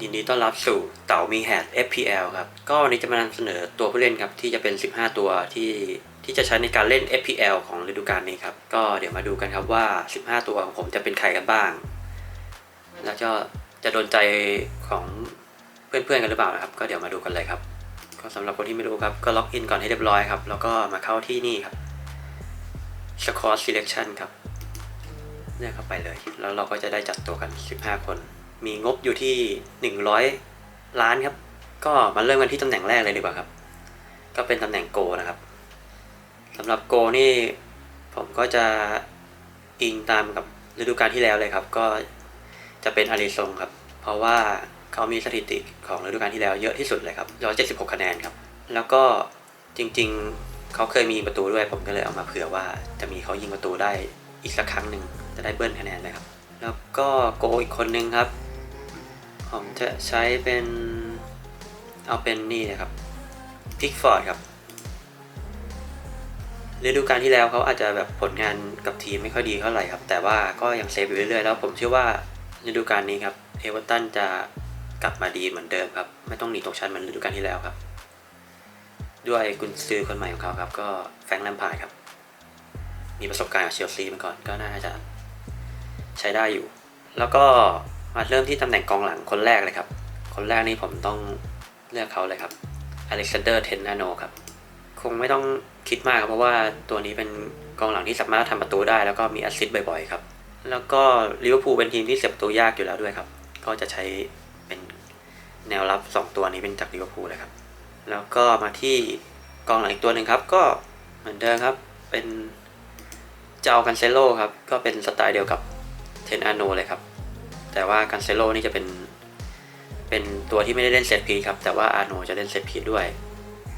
ยินดีต้อนรับสู่เต่ามีแฮด FPL ครับ ก็วันนี้จะมานำเสนอตัวผู้เล่นครับ ที่จะเป็น 15 ตัวที่ที่จะใช้ในการเล่น FPL ของฤดูกาลนี้ครับ ก็เดี๋ยวมาดูกันครับว่า 15 ตัวของผมจะเป็นใครกันบ้าง แล้วก็จะโดนใจของเพื่อนๆกันหรือเปล่านะครับ ก็เดี๋ยวมาดูกันเลยครับ ก็สำหรับคนที่ไม่รู้ครับก็ล็อกอินก่อนให้เรียบร้อยครับ แล้วก็มาเข้าที่นี่ครับ Squad Selection ครับ เลือกเข้าไปเลย แล้วเราก็จะได้จัดตัวกัน 15 คน มีงบอยู่ที่ 100 ล้านครับ ก็มาเริ่มกันที่ตำแหน่งแรกเลยดีกว่าครับ ก็เป็นตำแหน่งโกนะครับสำหรับโกนี่ผมก็จะอิงตามกับฤดูกาลที่แล้วเลยครับ ก็จะเป็นอาริซงครับ เพราะว่าเขามีสถิติของฤดูกาลที่แล้วเยอะที่สุดเลยครับ176คะแนนครับ แล้วก็จริงๆ เขาเคยมีประตูด้วย ผมก็เลยเอามาเผื่อว่าจะมีเขายิงประตูได้อีกสักครั้งหนึ่ง จะได้เบิ้ลคะแนนเลยครับ แล้วก็โกอีกคนนึงครับ ผมจะใช้เป็นเอาเป็นนี่นะครับพิกฟอร์ดครับฤดูกาลที่แล้วเขาอาจจะแบบผลงานกับทีมไม่ค่อยดีเท่าไหร่ครับ แต่ว่าก็ยังเซฟอยู่เรื่อยๆ แล้วผมเชื่อว่าฤดูกาลนี้ครับเอเวอร์ตันจะกลับมาดีเหมือนเดิมครับ ไม่ต้องหนีตกชั้นเหมือนฤดูกาลที่แล้วครับ ด้วยกุนซือคนใหม่ของเขาครับ ก็แฟรงค์แลมพาร์ดครับ มีประสบการณ์กับเชลซีมาก่อนก็น่าจะ ใช้ได้อยู่ แล้วก็มาเริ่มที่ตำแหน่งกองหลังคนแรกเลยครับ คนแรกนี่ผมต้องเลือกเขาเลยครับอเล็กซานเดอร์เทนนาโนครับ คงไม่ต้องคิดมากครับเพราะว่าตัวนี้เป็นกองหลังที่สามารถทำประตูได้ แล้วก็มีแอสซิสต์บ่อยๆครับ แล้วก็ลิเวอร์พูลเป็นทีมที่เสียประตูยากอยู่แล้วด้วยครับ ก็จะใช้เป็นแนวรับ 2 ตัวนี้เป็นจากลิเวอร์พูลเลยครับ แล้วก็มาที่กองหลังอีกตัวหนึ่งครับ ก็เหมือนเดิมครับ เป็นเจ้ากันเซโลครับ ก็เป็นสไตล์เดียวกับ เทนอาโนเลยครับ แต่ว่ากันเซโลนี่จะเป็น เป็นตัวที่ไม่ได้เล่นเซตพีครับ แต่ว่าอาโนจะเล่นเซตพีด้วย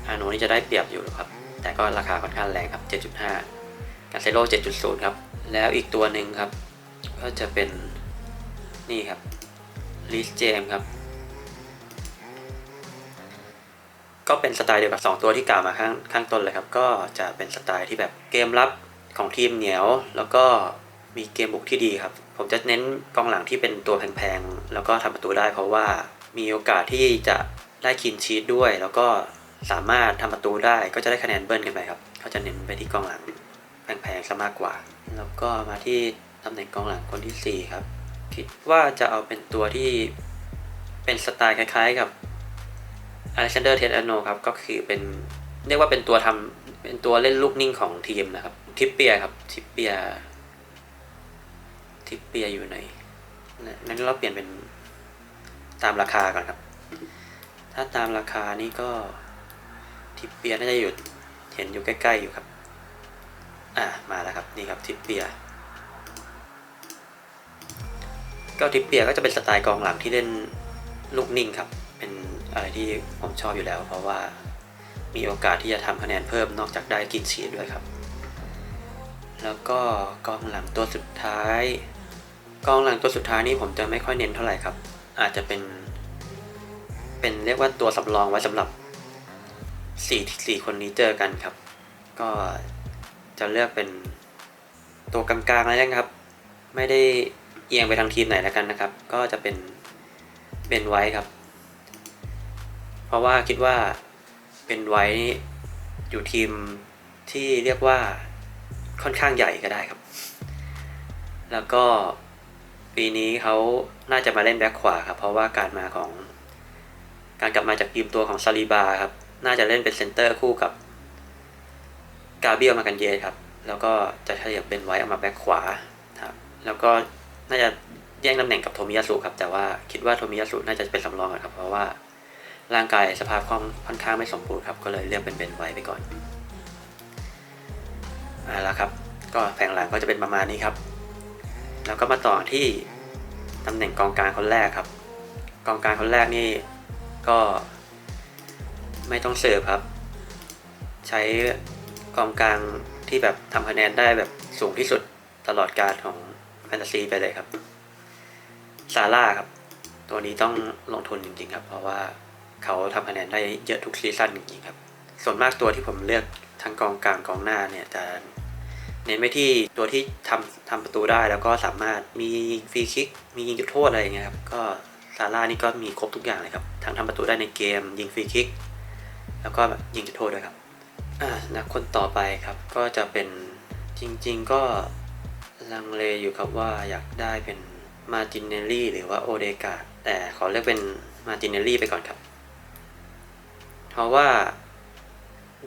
อาโนนี่จะได้เปรียบอยู่ครับ แต่ก็ราคาค่อนข้างแรงครับ 7.5 กันเซโล7.0 ครับ แล้วอีกตัวหนึ่งครับ ก็จะเป็นนี่ครับลิสเจมครับ ก็เป็นสไตล์เดียวกับ 2 ตัวที่กล่าวมาข้างข้างต้นเลยครับ ก็จะเป็นสไตล์ที่แบบเกมรับของทีมเหนียวแล้วก็ มีเกมบุกที่ดีครับ ผมจะเน้นกองหลังที่เป็นตัวแพงๆ แล้วก็ทำประตูได้เพราะว่ามีโอกาสที่จะได้คินชีตด้วย แล้วก็สามารถทำประตูได้ก็จะได้คะแนนเบิ้ลกันไปครับ เขาจะเน้นไปที่กองหลังแพงๆซะมากกว่า แล้วก็มาที่ตำแหน่งกองหลังคนที่ 4 ครับ คิดว่าจะเอาเป็นตัวที่เป็นสไตล์คล้ายๆกับอเล็กซานเดอร์เทสแอนโนครับก็คือเป็นเรียกว่าเป็นตัวทำเป็นตัวเล่นลูกนิ่งของทีมนะครับ ทิปเปียครับ ทิปเปีย ทิปเปียอยู่ไหนนั้นเราเปลี่ยนเป็นตามราคาก่อนครับ ถ้าตามราคานี่ก็ทิปเปียน่าจะอยู่เห็นอยู่ใกล้ ๆ อยู่ครับ อ่ามาแล้วครับนี่ครับทิปเปียก็ทิปเปียก็จะเป็นสไตล์กองหลังที่เล่นลูกนิ่งครับ เป็นอะไรที่ผมชอบอยู่แล้ว เพราะว่ามีโอกาสที่จะทำคะแนนเพิ่มนอกจากได้กินฉีดด้วยครับ แล้วก็กองหลังตัวสุดท้าย กองหลังตัวสุดท้ายนี่ผมจะไม่ค่อยเน้นเท่าไหร่ครับ อาจจะเป็น เป็นเรียกว่าตัวสำรองไว้สำหรับสี่สี่คนนี้เจอกันครับ ก็จะเลือกเป็นตัวกลางๆแล้วกันครับ ไม่ได้เอียงไปทางทีมไหนแล้วกันนะครับ ก็จะเป็นเป็นไว้ครับ เพราะว่าคิดว่าเป็นไว้อยู่ทีมที่เรียกว่าค่อนข้างใหญ่ก็ได้ครับ แล้วก็ ปีนี้เขาน่าจะมาเล่นแบ็คขวาครับ เพราะว่าการมาของการกลับมาจากทีมตัวของซาลีบาครับ น่าจะเล่นเป็นเซนเตอร์คู่กับกาเบียลมากันเยครับ แล้วก็จะเฉลี่ยเป็นไว้เอามาแบ็คขวาครับ แล้วก็น่าจะแย่งตำแหน่งกับโทมิยาสุครับ แต่ว่าคิดว่าโทมิยาสุน่าจะเป็นสำรองครับ เพราะว่าร่างกายสภาพคล่องค่อนข้างไม่สมบูรณ์ครับ ก็เลยเลือกเป็นเบนไว้ไปก่อนเอาละครับ ก็แผงหลังก็จะเป็นประมาณนี้ครับ แล้วก็มาต่อที่ตำแหน่งกองกลางคนแรกครับ กองกลางคนแรกนี่ก็ไม่ต้องเสิร์ฟครับ ใช้กองกลางที่แบบทำคะแนนได้แบบสูงที่สุดตลอดการของแฟนตาซีไปเลยครับซาร่าครับ ตัวนี้ต้องลงทุนจริงๆครับ เพราะว่าเขาทำคะแนนได้เยอะทุกซีซั่นจริงๆครับ ส่วนมากตัวที่ผมเลือกทั้งกองกลางกองหน้าเนี่ยจะ เน้นไปที่ตัวที่ทำทำประตูได้แล้วก็สามารถมีฟรีคิก มียิงจุดโทษอะไรอย่างเงี้ยครับ ก็ซาร่านี่ก็มีครบทุกอย่างเลยครับ ทั้งทำประตูได้ในเกม ยิงฟรีคิก แล้วก็ยิงจุดโทษด้วยครับอ่านักคนต่อไปครับก็จะเป็นจริง ๆ ก็ลังเลอยู่ครับว่าอยากได้เป็นมาตินเนลลี่หรือว่าโอเดกาแต่ขอเลือกเป็นมาตินเนลลี่ไปก่อนครับ เพราะว่า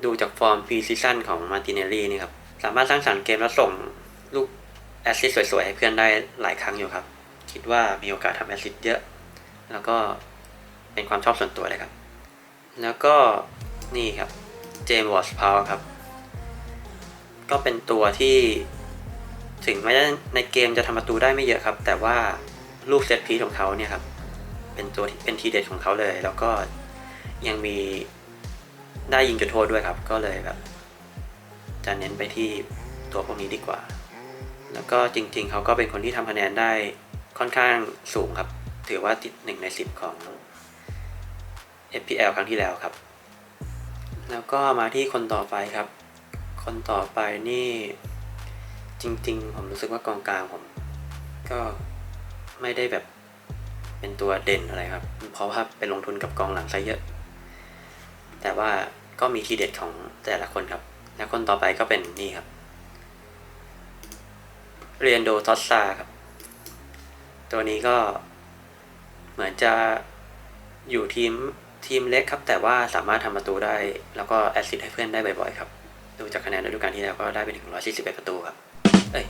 ดูจากฟอร์มพรีซีซั่นของมาตินเนลลี่นี่ครับ สามารถสร้างสรรค์เกมแล้วส่งลูกแอสซิสต์สวยๆ ให้เพื่อนได้หลายครั้งอยู่ครับ คิดว่ามีโอกาสทำแอสซิสต์เยอะ แล้วก็เป็นความชอบส่วนตัวเลยครับ แล้วก็นี่ครับเจมส์วอร์สพาวครับ ก็เป็นตัวที่ถึงแม้ในเกมจะทำประตูได้ไม่เยอะครับ แต่ว่าลูกเซตพีของเขาเนี่ยครับ เป็นตัวที่เป็นทีเด็ดของเขาเลย แล้วก็ยังมีได้ยิงจุดโทษด้วยครับ ก็เลยแบบ จะเน้นไปที่ตัวพวกนี้ดีกว่า แล้วก็จริงๆ เขาก็เป็นคนที่ทำคะแนนได้ค่อนข้างสูงครับ ถือว่าติดหนึ่งในสิบของ FPL ครั้งที่แล้วครับ แล้วก็มาที่คนต่อไปครับ คนต่อไปนี่จริงๆ ผมรู้สึกว่ากองกลางผม ก็ไม่ได้แบบเป็นตัวเด่นอะไรครับ เพราะว่าไปลงทุนกับกองหลังซะเยอะ แต่ว่าก็มีทีเด็ดของแต่ละคนครับ แล้วคนต่อไปก็เป็นนี่ครับ เรียนโดทอสซาครับ ตัวนี้ก็เหมือนจะอยู่ทีมทีมเล็กครับ แต่ว่าสามารถทำประตูได้ แล้วก็แอสซิสต์ให้เพื่อนได้บ่อยๆครับดูจากคะแนนในฤดูกาลที่แล้วก็ได้ไปถึง 141 ประตูครับ เอ้ย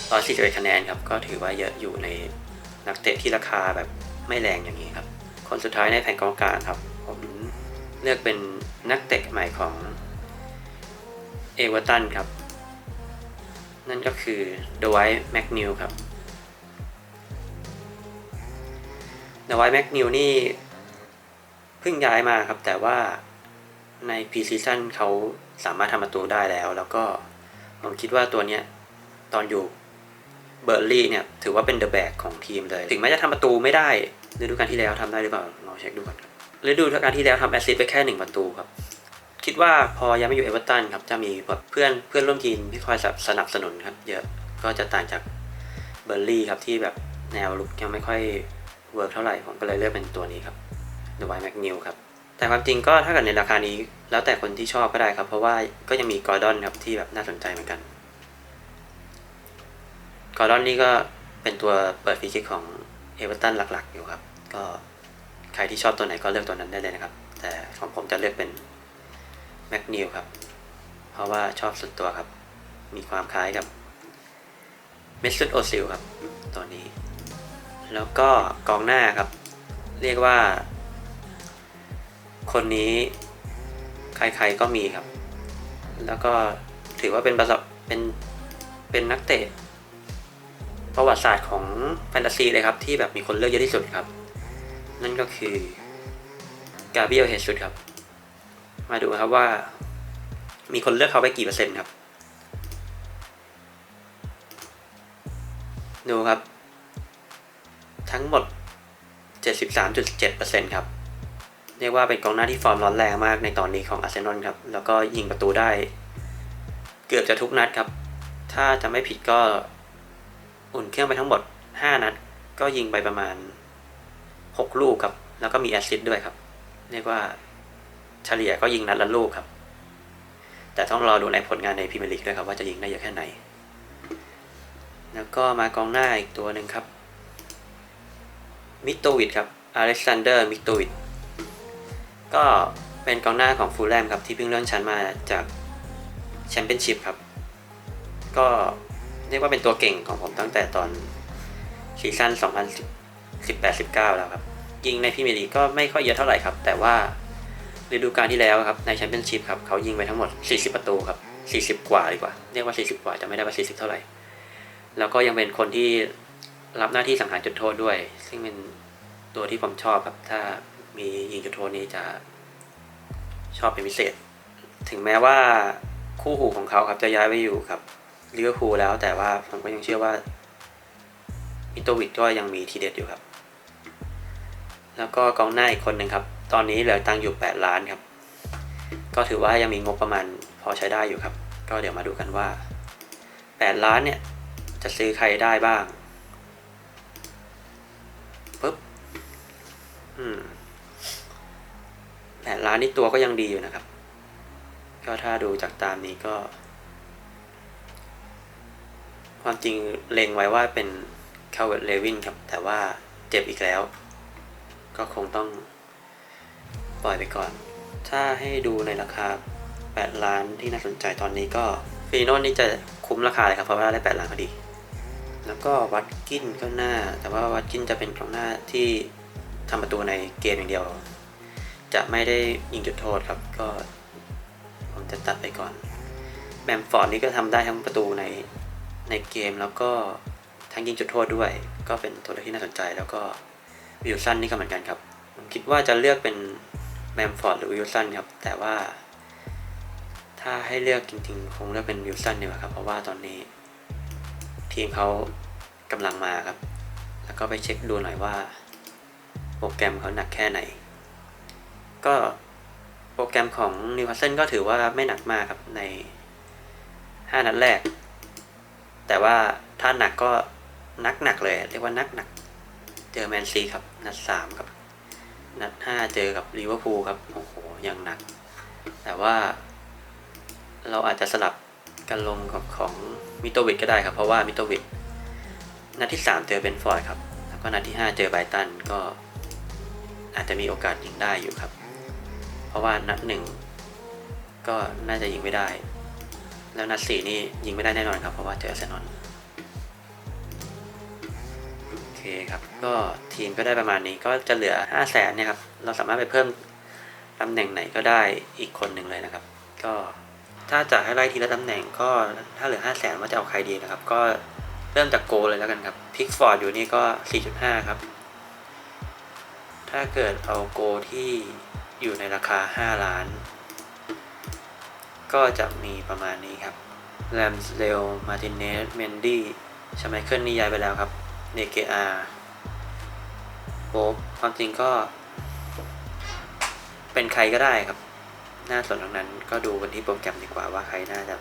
141 คะแนนครับ ก็ถือว่าเยอะอยู่ในนักเตะที่ราคาแบบไม่แรงอย่างนี้ครับ คนสุดท้ายในแผงกองกลางครับ ผมเลือกเป็นนักเตะใหม่ของ เอเวอร์ตันครับ นั่นก็คือเดว i แมกนิวครับเดว i แมกนิวนี่เพิ่งย้ายมาครับ แต่ว่าในพรีซีซั่นเขาสามารถทำประตูได้แล้ว แล้วก็ผมคิดว่าตัวเนี้ยตอนอยู่เบอร์ลี่เนี่ยถือว่าเป็นเดอะแบกของทีมเลย ถึงแม้จะทำประตูไม่ได้ฤดูกาลที่แล้วทำได้หรือเปล่าลองเช็คดูก่อนฤดูกาลที่แล้วทำแอสซิสต์ไปแค่หนึ่งประตูครับ คิดว่าพอยังไม่อยู่เอเวอร์ตันครับจะมีแบบเพื่อนเพื่อนร่วมทีมที่คอยสนับสนุนครับเยอะก็จะต่างจากเบอร์ลี่ครับที่แบบแนวลุกยังไม่ค่อยเวิร์กเท่าไหร่ผมก็เลยเลือกเป็นตัวนี้ครับเดอะไวแมกนิวครับแต่ความจริงก็ถ้าเกิดในราคานี้แล้วแต่คนที่ชอบก็ได้ครับ เพราะว่าก็ยังมีกอร์ดอนครับที่แบบน่าสนใจเหมือนกันกอร์ดอนนี่ก็เป็นตัวเปิดฟรีคิกของเอเวอร์ตันหลักๆอยู่ครับ ก็ใครที่ชอบตัวไหนก็เลือกตัวนั้นได้เลยนะครับ แต่ของผมจะเลือกเป็น แมกนิวครับ เพราะว่าชอบสุดตัวครับ มีความคล้ายกับเมสซุตโอซิลครับ ตัวนี้ แล้วก็กองหน้าครับ เรียกว่า คนนี้ใครๆก็มีครับ แล้วก็ถือว่าเป็นประสบเป็นเป็นนักเตะประวัติศาสตร์ของแฟนตาซีเลยครับ ที่แบบมีคนเลือกเยอะที่สุดครับ นั่นก็คือกาเบียลเฮสุดครับ มาดูครับว่า มีคนเลือกเขาไปกี่เปอร์เซ็นต์ครับ ดูครับ ทั้งหมด 73.7%ครับ เรียกว่าเป็นกองหน้าที่ฟอร์มร้อนแรงมากในตอนนี้ของอาร์เซนอลครับ แล้วก็ยิงประตูได้ เกือบจะทุกนัดครับ ถ้าจะไม่ผิดก็อุ่นเครื่องไปทั้งหมด 5 นัด ก็ยิงไปประมาณ 6 ลูกครับ แล้วก็มีแอสซิสต์ด้วยครับ เรียกว่า เฉลี่ยก็ยิงนัดละลูกครับ แต่ต้องรอดูในผลงานในพรีเมียร์ลีกด้วยครับว่าจะยิงได้เยอะแค่ไหน แล้วก็มากองหน้าอีกตัวหนึ่งครับ มิโตวิดครับอเล็กซานเดอร์มิโตวิดก็เป็นกองหน้าของฟูลแลมครับที่เพิ่งเลื่อนชั้นมาจากแชมเปี้ยนชิพครับ ก็เรียกว่าเป็นตัวเก่งของผมตั้งแต่ตอนซีซั่น2018-19 แล้วครับ ยิงในพรีเมียร์ลีกก็ไม่ค่อยเยอะเท่าไหร่ครับ แต่ว่า ฤดูกาลที่แล้วครับในแชมเปี้ยนชิพครับเขายิงไปทั้งหมด 40 ประตูครับ 40 กว่าดีกว่า เรียกว่า 40 กว่าจะไม่ได้ว่า 40 เท่าไหร่ แล้วก็ยังเป็นคนที่รับหน้าที่สังหารจุดโทษด้วย ซึ่งเป็นตัวที่ผมชอบครับ ถ้ามียิงจุดโทษนี้จะชอบเป็นพิเศษ ถึงแม้ว่าคู่หูของเขาครับจะย้ายไปอยู่กับลิเวอร์พูลแล้ว แต่ว่าผมก็ยังเชื่อว่ามิโตวิดก็ยังมีทีเด็ดอยู่ครับ แล้วก็กองหน้าอีกคนหนึ่งครับ ตอนนี้เหลือตังค์อยู่ 8 ล้านครับ ก็ถือว่ายังมีงบประมาณพอใช้ได้อยู่ครับ ก็เดี๋ยวมาดูกันว่าแปดล้านเนี่ย จะซื้อใครได้บ้างปุ๊บอืมแปดล้านนี่ตัวก็ยังดีอยู่นะครับ ก็ถ้าดูจากตามนี้ก็ ความจริงเล็งไว้ว่าเป็นคาเว r เลวินครับ แต่ว่าเจ็บอีกแล้ว ก็คงต้อง ปล่อยไปก่อน ถ้าให้ดูในราคา 8 ล้านที่น่าสนใจตอนนี้ก็ฟีโนนนี่จะคุ้มราคาเลยครับเพราะว่าได้ 8 ล้านพอดี แล้วก็วัดกินก็หน้า แต่ว่าวัดกินจะเป็นกองหน้าที่ทำประตูในเกมอย่างเดียว จะไม่ได้ยิงจุดโทษครับก็ผมจะตัดไปก่อนแบมฟอร์ดนี่ก็ทำได้ทั้งประตูในในเกมแล้วก็ทั้งยิงจุดโทษด้วย ก็เป็นตัวเลือกที่น่าสนใจแล้วก็วิลสันนี่ก็เหมือนกันครับผมคิดว่าจะเลือกเป็น แบมฟอร์ดหรือวิลสันครับ แต่ว่า ถ้าให้เลือกจริงๆ คงเลือกเป็นวิลสันดีกว่าครับ เพราะว่าตอนนี้ ทีมเขากำลังมาครับ แล้วก็ไปเช็คดูหน่อยว่า โปรแกรมเขาหนักแค่ไหน ก็โปรแกรมของนิวคาสเซิลก็ถือว่าไม่หนักมากครับใน 5 นัดแรก แต่ว่าถ้าหนักก็นักหนักเลย เรียกว่านักหนัก เจอแมนซีครับ นัด3ครับ นัด5เจอกับลิเวอร์พูลครับ โอ้โห ยังหนัก แต่ว่า เราอาจจะสลับกันลงกับของมิโตวิดก็ได้ครับ เพราะว่ามิโตวิดนัดที่ 3 เจอเบนฟอร์ดครับ แล้วก็นัดที่ 5 เจอไบตันก็อาจจะมีโอกาสยิงได้อยู่ครับ เพราะว่านัดหนึ่งก็น่าจะยิงไม่ได้ แล้วนัดสี่นี่ยิงไม่ได้แน่นอนครับ เพราะว่าเจออาร์เซนอล คครับ ก็ทีมก็ได้ประมาณนี้ก็จะเหลือ 5 0 0แสนเนี่ยครับ เราสามารถไปเพิ่มตำแหน่งไหนก็ได้อีกคนหนึ่งเลยนะครับ ก็ถ้าจะให้ไล่ทีละตำแหน่งก็ถ้าเหลือ 5 0 0แสนว่าจะเอาใครดีนะครับ ก็เริ่มจากโกเลยแล้วกันครับพิกฟอร์ดอยู่นี่ก็ 4.5 ครับ ถ้าเกิดเอาโกที่อยู่ในราคา 5 ล้าน ก็จะมีประมาณนี้ครับแรมสเลลมาตินเนสเมนดี้ชไมเคิลนี่ย้ายไปแล้วครับ เนเกอาโป๊ความจริงก็ เป็นใครก็ได้ครับ หน้าสนทั้งนั้นก็ดูกันที่โปรแกรมดีกว่าว่าใครน่าจะ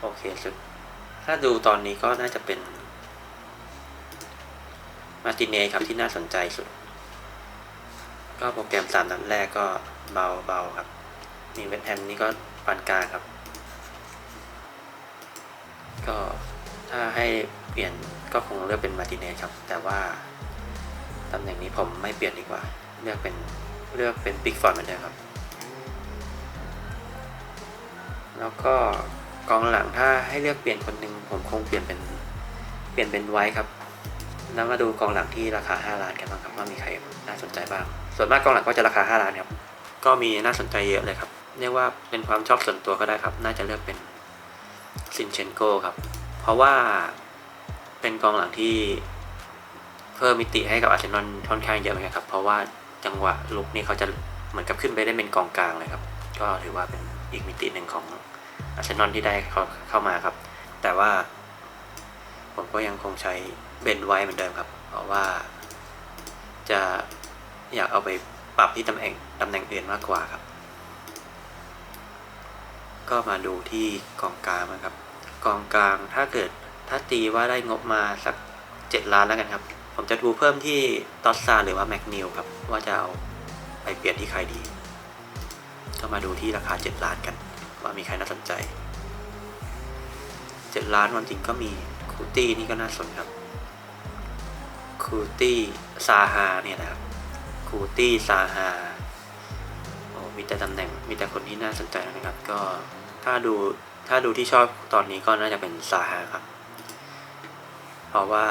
โอเคสุด ถ้าดูตอนนี้ก็น่าจะเป็น มาติเนครับที่น่าสนใจสุด ก็โปรแกรมสามนัดแรกก็เบาเบาครับ มีเวทแฮมนี่ก็ปานกลางครับ ก็ถ้าให้เปลี่ยน ก็คงเลือกเป็นมาติเนสครับ แต่ว่าตำแหน่งนี้ผมไม่เปลี่ยนดีกว่า เลือกเป็นเลือกเป็นบิ๊กฟอร์ดเหมือนเดิมครับ แล้วก็กองหลังถ้าให้เลือกเปลี่ยนคนหนึ่งผมคงเปลี่ยนเป็นเปลี่ยนเป็นไว้ครับแล้วมาดูกองหลังที่ราคา 5 ล้านกันบ้างครับว่ามีใครน่าสนใจบ้าง ส่วนมากกองหลังก็จะราคา 5 ล้านครับ ก็มีน่าสนใจเยอะเลยครับ เรียกว่าเป็นความชอบส่วนตัวก็ได้ครับ น่าจะเลือกเป็นซินเชนโกครับ เพราะว่า เป็นกองหลังที่เพิ่มมิติให้กับอาร์เซนอลค่อนข้างเยอะเหมือนกันครับ เพราะว่าจังหวะลุกนี่เขาจะเหมือนกับขึ้นไปได้เป็นกองกลางเลยครับ ก็ถือว่าเป็นอีกมิติหนึ่งของอาร์เซนอลที่ได้เข้าเข้ามาครับ แต่ว่า ผมก็ยังคงใช้เบนไว้เหมือนเดิมครับ เพราะว่า จะอยากเอาไปปรับที่ตำแหน่งตำแหน่งอื่นมากกว่าครับ ก็มาดูที่กองกลางนะครับ กองกลางถ้าเกิด ถ้าตีว่าได้งบมาสักเจ็ดล้านแล้วกันครับ ผมจะดูเพิ่มที่ตอสซาหรือว่าแมกนิวครับ ว่าจะเอาไปเปลี่ยนที่ใครดี ก็มาดูที่ราคาเจ็ดล้านกัน ว่ามีใครน่าสนใจเจ็ดล้านวันจริงก็มีคูตี้นี่ก็น่าสนครับคูตี้ซาฮาเนี่ยนะครับคูตี้ซาฮาโอ้มีแต่ตำแหน่งมีแต่คนที่น่าสนใจนะครับ ก็ถ้าดูถ้าดูที่ชอบตอนนี้ก็น่าจะเป็นซาฮาครับ เพราะว่า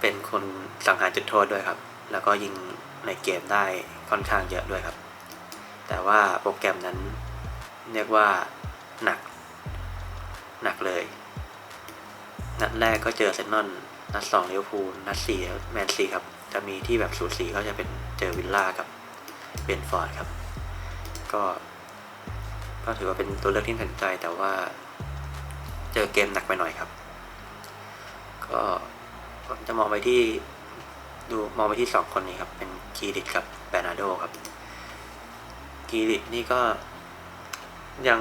เป็นคนสังหารจุดโทษด้วยครับ แล้วก็ยิงในเกมได้ค่อนข้างเยอะด้วยครับ แต่ว่าโปรแกรมนั้นเรียกว่าหนัก หนักเลย นัดแรกก็เจอเซนนอน นัดสองลิเวอร์พูล นัดสี่แมนซีครับ จะมีที่แบบสูสีก็จะเป็นเจอวิลล่ากับเบนฟอร์ดครับ ก็ก็ถือว่าเป็นตัวเลือกที่สนใจแต่ว่าเจอเกมหนักไปหน่อยครับ ก็ผมจะมองไปที่ดูมองไปที่สองคนนี้ครับ เป็นกีริตกับแบรนาโดครับกีริตนี่ก็ยัง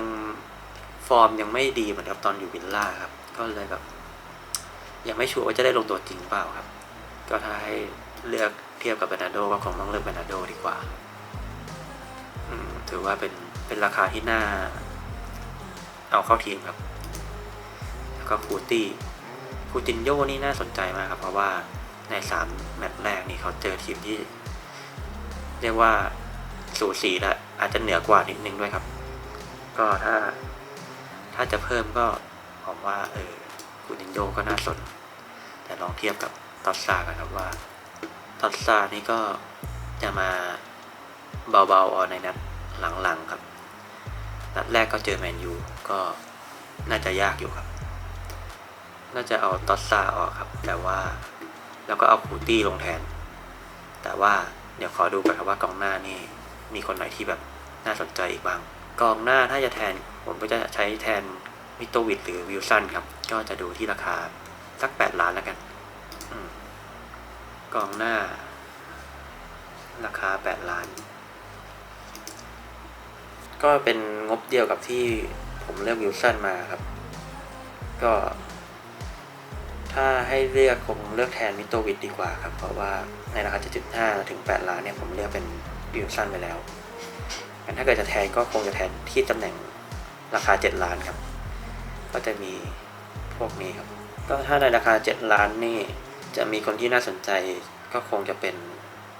ฟอร์มยังไม่ดีเหมือนกับตอนอยู่วิลล่าครับ ก็เลยแบบยังไม่ชัวร์ว่าจะได้ลงตัวจริงเปล่าครับ ก็ถ้าให้เลือกเทียบกับเบรนาโดก็คงต้องเลือกเบรนาโดดีกว่าถือว่าเป็นเป็นราคาที่น่าเอาเข้าทีมครับ แล้วก็คูตี้ คูตินโยนี่น่าสนใจมากครับ เพราะว่าในสามแมตช์แรกนี่เขาเจอทีมที่ เรียกว่าสูสีและอาจจะเหนือกว่านิดนึงด้วยครับ ก็ถ้าถ้าจะเพิ่มก็ผมว่าเออคูตินโยก็น่าสน แต่ลองเทียบกับตอสซากันครับว่าตอสซานี่ก็จะมาเบาๆเอในนัดหลังๆครับ นัดแรกก็เจอแมนยูก็น่าจะยากอยู่ครับ น่าจะเอาตอสซาออกครับ แต่ว่าแล้วก็เอาคูตี้ลงแทน แต่ว่าเดี๋ยวขอดูก่อนครับว่ากองหน้านี่มีคนไหนที่แบบน่าสนใจอีกบ้าง กองหน้าถ้าจะแทนผมก็จะใช้แทนมิโตวิดหรือวิลสันครับ ก็จะดูที่ราคาสักแปดล้านแล้วกันอกองหน้า ราคาแปดล้าน ก็เป็นงบเดียวกับที่ผมเลือกวิลสันมาครับ ก็ ถ้าให้เลือกคงเลือกแทนมิโตวิดดีกว่าครับ เพราะว่าในราคา7.5 ถึง 8 ล้านเนี่ยผมเลือกเป็นวิลสันไปแล้วงั้นถ้าเกิดจะแทนก็คงจะแทนที่ตำแหน่งราคา 7 ล้านครับ ก็จะมีพวกนี้ครับ ก็ถ้าในราคา 7 ล้านนี่จะมีคนที่น่าสนใจก็คงจะเป็น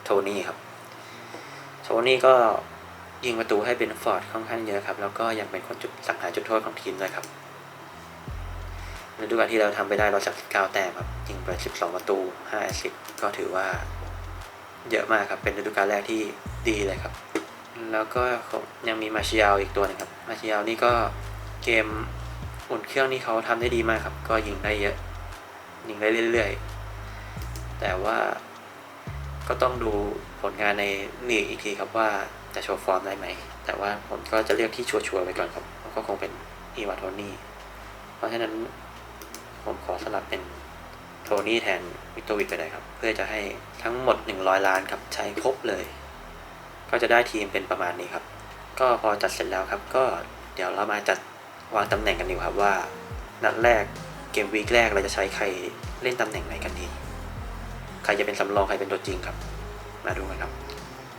โทนี่ครับ โทนี่ก็ยิงประตูให้เป็นฟอร์ดค่อนข้างเยอะครับ แล้วก็ยังเป็นคนจุดสังหารจุดโทษของทีมด้วยครับ ฤดูกาลที่เราทำไปได้เราสักเก้าแต้มครับยิงไปสิบสองประตูห้าสิบก็ถือว่าเยอะมากครับเป็นฤดูกาลแรกที่ดีเลยครับ แล้วก็ยังมีมาชิยาลอีกตัวหนึงครับมาชิยาลนี่ก็เกมอุ่นเครื่องนี่เขาทำได้ดีมากครับ ก็ยิงได้เยอะ ยิงได้เรื่อยๆ แต่ว่าก็ต้องดูผลงานในลีกอีกทีครับว่าจะโชว์ฟอร์มได้ไหม แต่ว่าผมก็จะเลือกที่ชัวร์ๆไปก่อนครับ ก็คงเป็นอีวาโทนี่ เพราะฉะนั้น ผมขอสลับเป็นโทนี่แทนวิกตอร์วิดไปเลยครับ เพื่อจะให้ทั้งหมด 100 ล้านครับ ใช้ครบเลย ก็จะได้ทีมเป็นประมาณนี้ครับ ก็พอจัดเสร็จแล้วครับ ก็เดี๋ยวเรามาจัดวางตำแหน่งกันดีครับว่า นัดแรกเกมวีคแรกเราจะใช้ใครเล่นตำแหน่งไหนกันดี ใครจะเป็นสำรองใครเป็นตัวจริงครับ มาดูกันครับ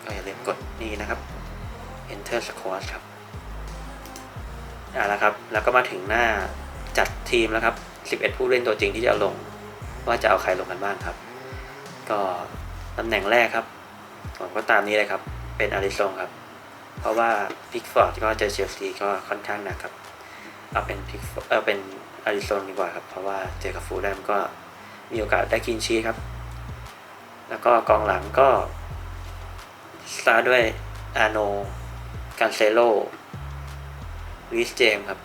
ก็อย่าลืมกดนี่นะครับ enter squad ครับอ่าแล้วครับ แล้วก็มาถึงหน้าจัดทีมแล้วครับ 11 ผู้เล่นตัวจริงที่จะลง ว่าจะเอาใครลงกันบ้างครับ ก็ตำแหน่งแรกครับผมก็ตามนี้เลยครับ เป็นอาริซงครับ เพราะว่าพิกฟอร์ดก็เจอเชลซีก็ค่อนข้างหนักครับ เอาเป็นพิกเอาเป็นอาริซงดีกว่าครับ เพราะว่าเจอกับฟูลแลมก็มีโอกาสได้กินชีครับ แล้วก็กองหลังก็สตาร์ด้วยอาโนการเซโลวิสเจมครับ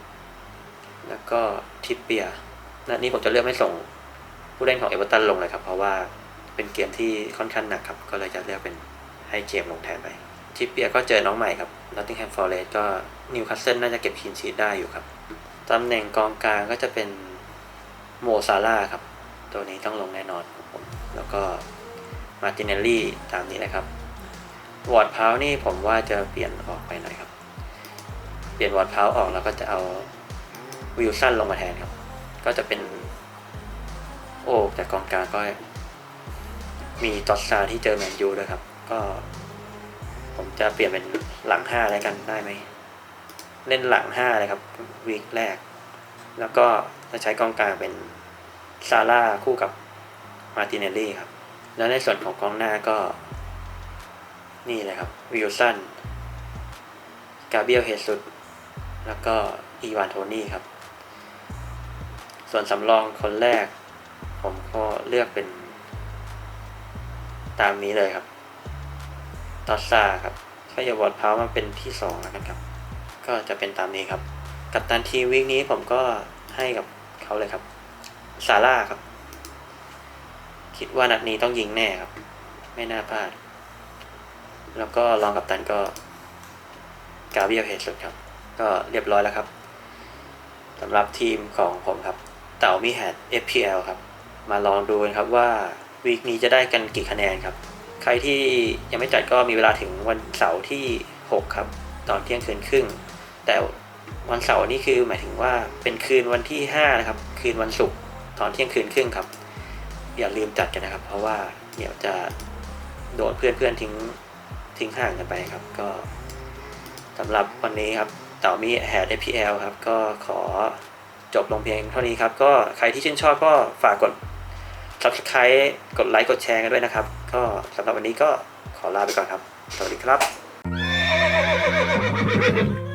แล้วก็ทิปเปีย นัดนี้ผมจะเลือกไม่ส่งผู้เล่นของเอเวอร์ตันลงเลยครับ เพราะว่าเป็นเกมที่ค่อนข้างหนักครับ ก็เลยจะเลือกเป็นให้เจมลงแทนไปทิปเปียก็เจอน้องใหม่ครับนอตติงแฮมฟอร์เรสก็นิวคาสเซิลน่าจะเก็บคีนชีตได้อยู่ครับตำแหน่งกองกลางก็จะเป็นโมซาร่าครับ ตัวนี้ต้องลงแน่นอนผมแล้วก็มาตินเนลลี่ตามนี้เลยครับวอร์ดพาวนี่ผมว่าจะเปลี่ยนออกไปหน่อยครับ เปลี่ยนวอร์ดพาวออกแล้วก็จะเอาวิลสันลงมาแทนครับ ก็จะเป็น โอ้แต่กองกลางก็ มีตอสซาที่เจอแมนยูด้วยครับ ก็ ผมจะเปลี่ยนเป็นหลังห้าอะไรกันได้ไหม เล่นหลังห้าเลยครับวีคแรก แล้วก็จะใช้กองกลางเป็นซาร่าคู่กับมาติเนลลี่ครับ แล้วในส่วนของกองหน้าก็ นี่เลยครับวิลสันกาเบียลเฮสุดแล้วก็อีวานโทนี่ครับ ส่วนสำรองคนแรก ผมก็เลือกเป็น ตามนี้เลยครับตอสซาครับถ้าอย่าวอร์ดพาวมาเป็นที่สองแล้วกันครับ ก็จะเป็นตามนี้ครับ กับตันทีมวีคนี้ผมก็ให้กับเขาเลยครับซาร่าครับ คิดว่านัดนี้ต้องยิงแน่ครับ ไม่น่าพลาด แล้วก็รองกับตันก็กาเบียลเฮสุดครับ ก็เรียบร้อยแล้วครับสำหรับทีมของผมครับ เต่ามีแฮด FPL ครับ มาลองดูกันครับว่าวีคนี้จะได้กันกี่คะแนนครับ ใครที่ยังไม่จัดก็มีเวลาถึงวันเสาร์ที่ 6 ครับ ตอนเที่ยงคืนครึ่ง แต่วันเสาร์นี่คือหมายถึงว่าเป็นคืนวันที่ 5 นะครับ คืนวันศุกร์ตอนเที่ยงคืนครึ่งครับ อย่าลืมจัดกันนะครับ เพราะว่าเดี๋ยวจะโดนเพื่อนเพื่อนๆทิ้งทิ้งห่างกันไปครับ ก็สำหรับวันนี้ครับเต่ามีแฮด FPL ครับ ก็ขอ จบลงเพียงเท่านี้ครับ ก็ใครที่ชื่นชอบก็ฝากกด subscribe กดไลค์กดแชร์กันด้วยนะครับ ก็สำหรับวันนี้ก็ขอลาไปก่อนครับ สวัสดีครับ